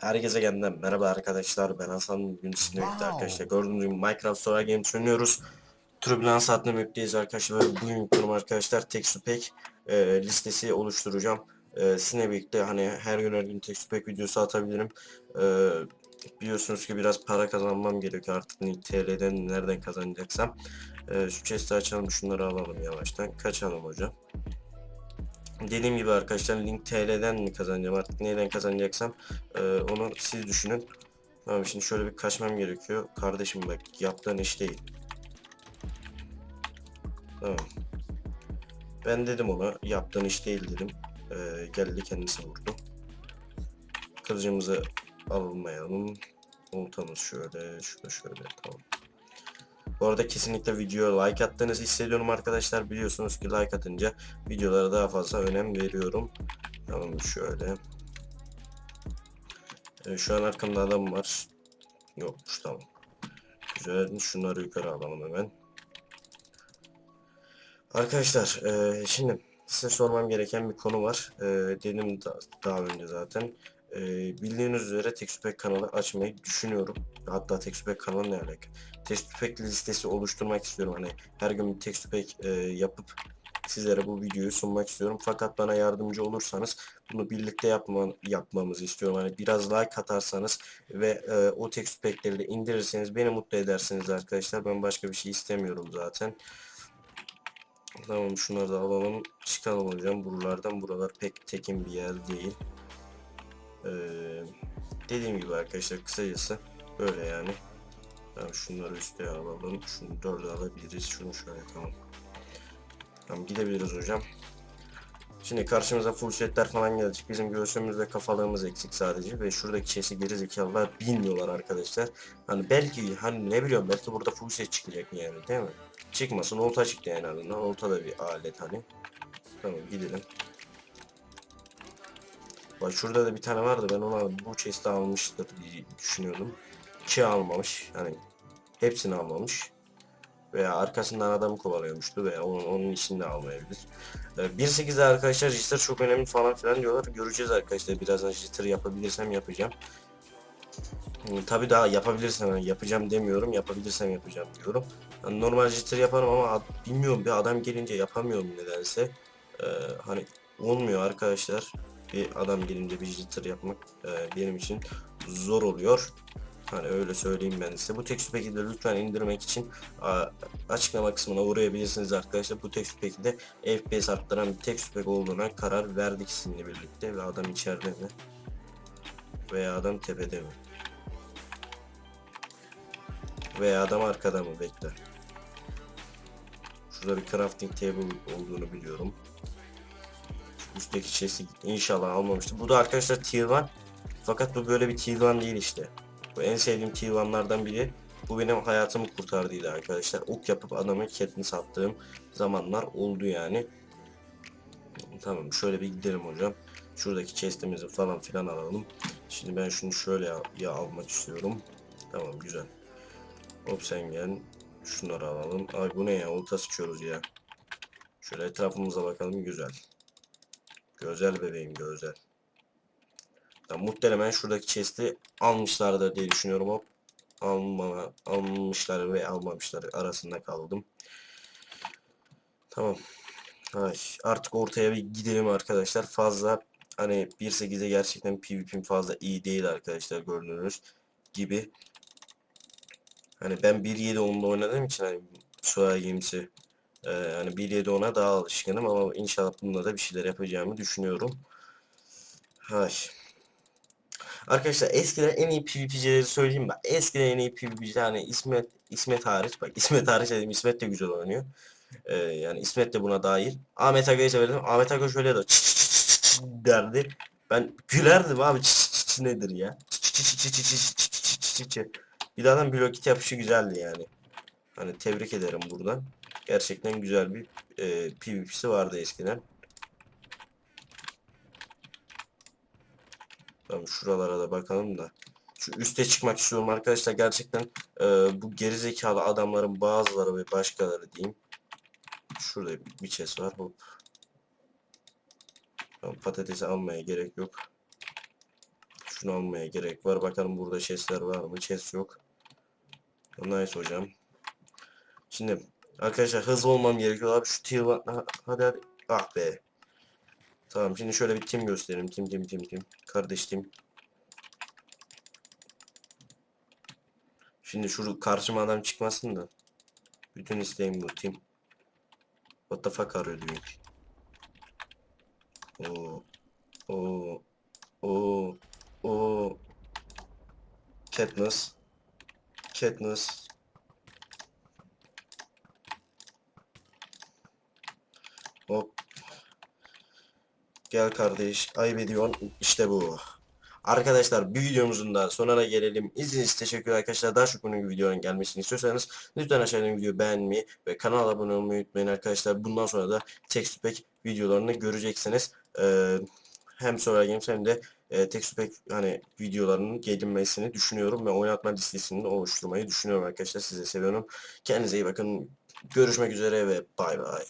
Herkese yeniden merhaba arkadaşlar. Ben Hasan. Bugün sizinle birlikte Wow. arkadaşlar gördüğünüz gibi Minecraft Story Games oynuyoruz. Tribulans adlı map'teyiz arkadaşlar. Bugün kurum arkadaşlar Texture Pack e, listesi oluşturacağım. E, sizinle birlikte hani her gün her gün Texture Pack videosu atabilirim. E, biliyorsunuz ki biraz para kazanmam gerekiyor artık. Ne- TL'den nereden kazanacaksam. E, şu chest'i açalım şunları alalım yavaştan. Kaçalım hocam Dediğim gibi arkadaşlar link TL'den mi kazanacağım artık neyden kazanacaksam ee, onu siz düşünün. Tamam şimdi şöyle bir kaçmam gerekiyor. Kardeşim bak yaptığın iş değil. Tamam. Ben dedim ona yaptığın iş değil dedim. Ee, geldi kendisi vurdu. Kılıcımızı almayalım. Oltamız şöyle, şurada şöyle tamam. Bu arada kesinlikle videoya like attığınızı hissediyorum arkadaşlar. Biliyorsunuz ki like atınca videolara daha fazla önem veriyorum. Tamam şöyle. Ee, şu an arkamda adam var. Yokmuş tamam. Güzel. Şunları yukarı alalım hemen. Arkadaşlar eee, şimdi size sormam gereken bir konu var. Eee, dedim da- daha önce zaten. Eee, bildiğiniz üzere Textpack kanalı açmayı düşünüyorum. Hatta Textpack kanalı ne alaka? Textpack listesi oluşturmak istiyorum. Hani her gün bir eee yapıp sizlere bu videoyu sunmak istiyorum. Fakat bana yardımcı olursanız bunu birlikte yapma, yapmamızı istiyorum. Hani biraz like atarsanız ve e, o pack'leri de indirirseniz beni mutlu edersiniz arkadaşlar. Ben başka bir şey istemiyorum zaten. Tamam şunları da alalım. Çıkalım hocam buralardan. Buralar pek tekin bir yer değil. Ee, dediğim gibi arkadaşlar kısacası böyle yani. Tamam şunları üstüne alalım. Şunu dörde alabiliriz. Şunu şöyle tamam. Tamam gidebiliriz hocam. Şimdi karşımıza full setler falan gelecek. Bizim göğsümüz ve kafalığımız eksik sadece ve şuradaki şeysi geri zekalılar bilmiyorlar arkadaşlar. Hani belki hani ne biliyorum belki burada full set çıkacak yani değil mi? Çıkmasın olta çıktı yani adından. Olta da bir alet hani. Tamam gidelim. Bak şurada da bir tane vardı ben ona bu chest'i almıştır diye düşünüyordum. Ki almamış. Hani hepsini almamış. Veya arkasından adamı kovalıyormuştu veya onun, onun işini de almayabilir. Ee, 1.8'de arkadaşlar jitter çok önemli falan filan diyorlar. Göreceğiz arkadaşlar. Birazdan jitter yapabilirsem yapacağım. Hmm, Tabi daha yapabilirsem yapacağım demiyorum. Yapabilirsem yapacağım diyorum. Yani normal jitter yaparım ama bilmiyorum bir adam gelince yapamıyorum nedense. Ee, hani olmuyor arkadaşlar. Bir adam gelince bir jitter yapmak e, benim için zor oluyor. Hani öyle söyleyeyim ben size. Bu tekst peki de lütfen indirmek için açıklama kısmına uğrayabilirsiniz arkadaşlar. Bu tekst peki de FPS arttıran bir tekst pack olduğuna karar verdik sizinle birlikte ve adam içeride mi? Veya adam tepede mi? Veya adam arkada mı? Bekle. Şurada bir crafting table olduğunu biliyorum. Üstteki chest'i inşallah almamıştır. Bu da arkadaşlar tier 1. Fakat bu böyle bir tier 1 değil işte. Bu en sevdiğim tier 1'lardan biri. Bu benim hayatımı kurtardıydı arkadaşlar. Ok yapıp adamın ketini sattığım zamanlar oldu yani. Tamam şöyle bir gidelim hocam. Şuradaki chest'imizi falan filan alalım. Şimdi ben şunu şöyle ya almak istiyorum. Tamam güzel. Hop sen gel. Şunları alalım. Ay bu ne ya? Olta sıçıyoruz ya. Şöyle etrafımıza bakalım. Güzel. Güzel bebeğim güzel. Ya muhtemelen şuradaki chest'i almışlardır diye düşünüyorum. Hop. Alma, almışlar ve almamışlar arasında kaldım. Tamam. Ay, artık ortaya bir gidelim arkadaşlar. Fazla hani 1.8'e gerçekten PvP'm fazla iyi değil arkadaşlar gördüğünüz gibi. Hani ben 1.7 onda oynadığım için hani Suya Games'i e, hani 1.7 ona daha alışkınım ama inşallah bununla da bir şeyler yapacağımı düşünüyorum. Hay. Arkadaşlar eskiden en iyi PvP'cileri söyleyeyim ben. Eskiden en iyi PvP'ciler hani İsmet İsmet hariç bak İsmet hariç dedim İsmet de güzel oynuyor. Ee, yani İsmet de buna dahil. Ahmet Aga'yı severdim. Ahmet Aga şöyle de çıt çıt çıt çıt derdi. Ben gülerdim abi çıt çıt çıt nedir ya? Çıt çıt çıt çıt çıt çıt çıt çıt çıt. Bir de adam blokit yapışı güzeldi yani. Hani tebrik ederim buradan. Gerçekten güzel bir e, PvP'si vardı eskiden. Tamam şuralara da bakalım da. Şu üste çıkmak istiyorum arkadaşlar. Gerçekten e, bu gerizekalı adamların bazıları ve başkaları diyeyim. Şurada bir chest var. Hop. Tamam, patatesi almaya gerek yok. Şunu almaya gerek var. Bakalım burada chestler var mı? Chest yok. Nice hocam. Şimdi arkadaşlar hızlı olmam gerekiyor. Abi şu tier Hadi hadi. Ah be. Tamam şimdi şöyle bir tim göstereyim. Tim tim tim tim. Kardeş tim. Şimdi şu karşıma adam çıkmasın da. Bütün isteğim bu tim. What the fuck are you doing? Oo. Oo. Oo. Oo. Katniss. Katniss. Hop. Gel kardeş. Ayıp ediyorsun. İşte bu. Arkadaşlar bir videomuzun da sonuna gelelim. İzlediğiniz için teşekkür arkadaşlar. Daha çok bunun videoların gelmesini istiyorsanız lütfen aşağıdan videoyu beğenmeyi ve kanala abone olmayı unutmayın arkadaşlar. Bundan sonra da text pack videolarını göreceksiniz. Ee, hem Solar Games hem de e, text pack hani videolarının gelinmesini düşünüyorum ve oynatma listesini oluşturmayı düşünüyorum arkadaşlar. Size seviyorum. Kendinize iyi bakın. Görüşmek üzere ve bay bay.